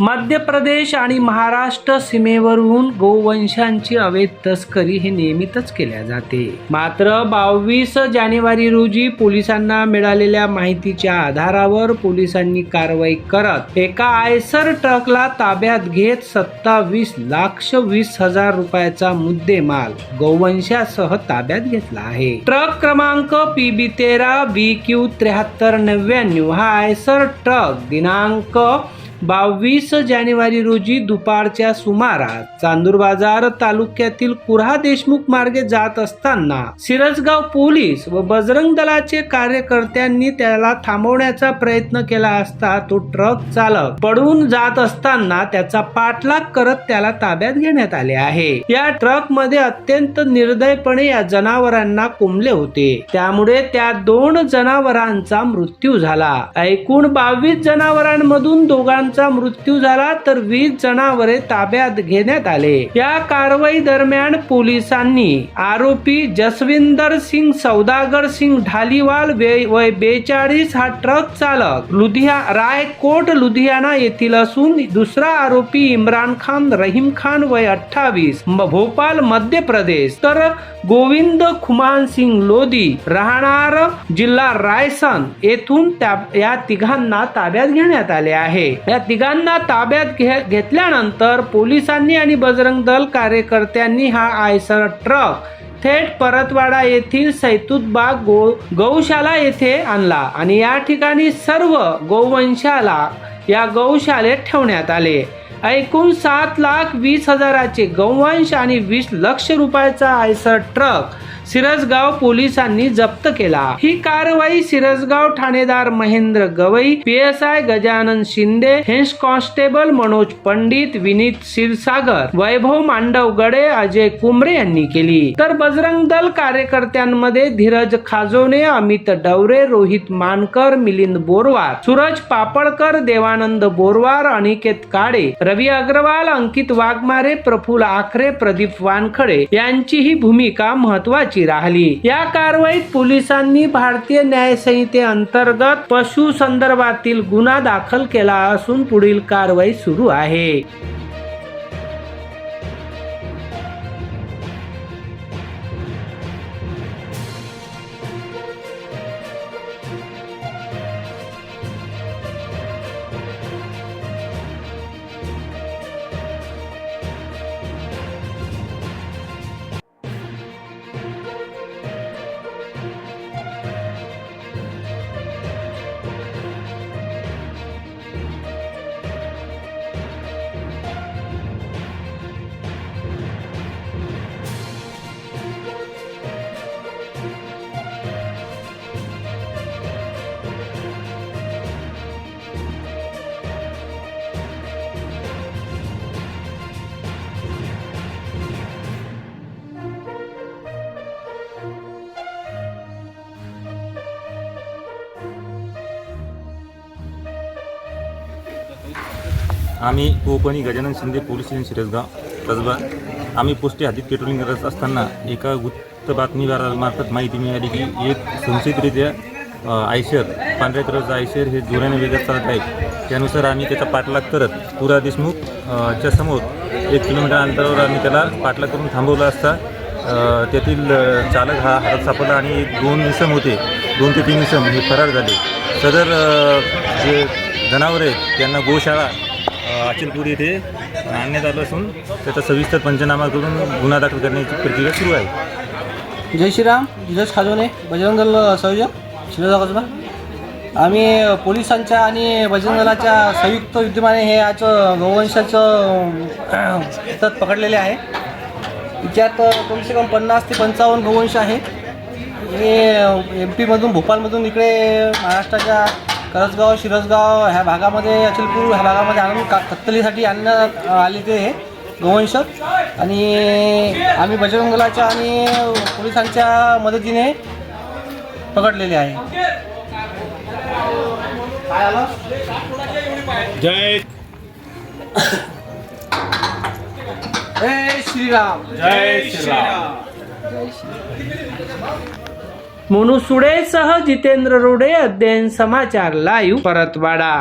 मध्य प्रदेश आणि महाराष्ट्र सीमेवरून गोवंशांची अवैध तस्करी हे नियमितच केल्या जाते. मात्र बावीस जानेवारी रोजी पोलिसांना मिळालेल्या माहितीच्या आधारावर पोलिसांनी कारवाई करत एका आयसर ट्रकला ताब्यात घेत सत्तावीस लाख वीस हजार रुपयाचा मुद्देमाल गोवंशासह ताब्यात घेतला आहे. ट्रक क्रमांक पी बी तेरा बी क्यू त्र्याहत्तर नव्याण्णव हा आयसर ट्रक दिनांक बावीस जानेवारी रोजी दुपारच्या सुमारास चांदूर बाजार तालुक्यातील कुऱ्हा देशमुख मार्गे जात असताना सिरसगाव पोलीस व बजरंग दलाचे कार्यकर्त्यांनी त्याला थांबवण्याचा प्रयत्न केला असता तो ट्रक चालक पडून जात असताना त्याचा पाठलाग करत त्याला ताब्यात घेण्यात आले आहे. या ट्रकमध्ये अत्यंत निर्दयपणे या जनावरांना कोंबले होते. त्यामुळे त्या दोन जनावरांचा मृत्यू झाला. एकूण बावीस जनावरांमधून दोघां जणांचा मृत्यू झाला तर वीस जनावरे ताब्यात घेण्यात आले. या कारवाई दरम्यान पोलिसांनी आरोपी जसविंदर सिंग सौदागर सिंग ढालीवाल वय बेचाळीस हा ट्रक चालक लुधिया रायकोट लुधियाना येथील असून दुसरा आरोपी इम्रान खान रहीम खान वय अठ्ठावीस भोपाल मध्य प्रदेश. तर गोविंद खुमान सिंग लोधी राहणार जिल्हा रायसन येथून त्या या तिघांना ताब्यात घेण्यात आले आहे. या तिघांना ताब्यात घे घेतल्यानंतर पोलिसांनी आणि बजरंग दल कार्यकर्त्यांनी हा आयसर ट्रक थेट परतवाडा येथील सैतुतबाग गो गौशाला येथे आणला आणि या ठिकाणी सर्व गोवंशाला या गौशालेत ठेवण्यात आले. एकूण सात लाख वीस हजाराचे गौवंश आणि वीस लक्ष रुपयाचा आयसर ट्रक सिरसगाव पोलिसांनी जप्त केला. ही कारवाई सिरसगाव ठाणेदार Mahendra Gawai P S I Gajanan Shinde hence constable Manoj Pandit Vineet Kshirsagar Vaibhav मांडव गडे अजय कुमरे यांनी केली. तर बजरंग दल कार्यकर्त्यांमध्ये धीरज खाजोने अमित डवरे रोहित मानकर मिलिंद बोरवार सूरज पापळकर देवानंद बोरवार अनिकेत काळे रवी अग्रवाल अंकित वाघमारे प्रफुल आखरे प्रदीप वानखडे यांची ही भूमिका महत्वाची राहिली. या कारवाईत पोलिसांनी भारतीय न्यायसंहिते अंतर्गत पशु संदर्भातील गुन्हा दाखल केला असून पुढील कारवाई सुरू आहे. आम्ही कोकणी गजानन शिंदे पोलीस स्टेशन शिरसगाव कसबा. आम्ही पोस्टे हातीत पेट्रोलिंग करत असताना एका गुप्त बातमीदारामार्फत माहिती मिळाली की एक संशयितरित्या आयशर पांढऱ्या कलरचा आयशर हे जोराने वेगात चालत आहे. त्यानुसार आम्ही त्याचा पाठलाग करत पुरा देशमुख च्या समोर एक किलोमीटर अंतरावर आम्ही त्याला पाठलाग करून थांबवला असता. त्यातील चालक हा हातात सापडला आणि एक दोन इसम होते. दोन ते तीन इसम हे फरार झाले. सदर जे जनावर आहेत त्यांना गोशाळा अ, येथे आणण्यात आलं असून त्याचा सविस्तर पंचनामा करून गुन्हा दाखल करण्याची प्रक्रिया सुरू आहे. जय श्रीराम धीरज खाजोने बजरंग दल संयोजक शिरोजा कसबा आम्ही पोलिसांच्या आणि बजरंग दलाच्या संयुक्त विद्यमाने हे आज गोवंशाचं पकडलेले आहे. त्यात कमसे कम पन्नास ते पंचावन्न गोवंश आहे हे एम पीमधून भोपाळमधून इकडे महाराष्ट्राच्या करसगाव शिरसगाव ह्या भागामध्ये अचलपूर ह्या भागामध्ये आणून का कत्तलीसाठी आणण्यात आले ते हे गोवंश आणि आम्ही बजरंग दलाच्या आणि पोलिसांच्या मदतीने पकडलेले आहे. आलं जय जय श्रीराम. जय श्रीराम. મોનુ સુડે સહ જીતેન્દ્ર રોડે અધ્યયન સમાચાર લાઈવ પરતવાડા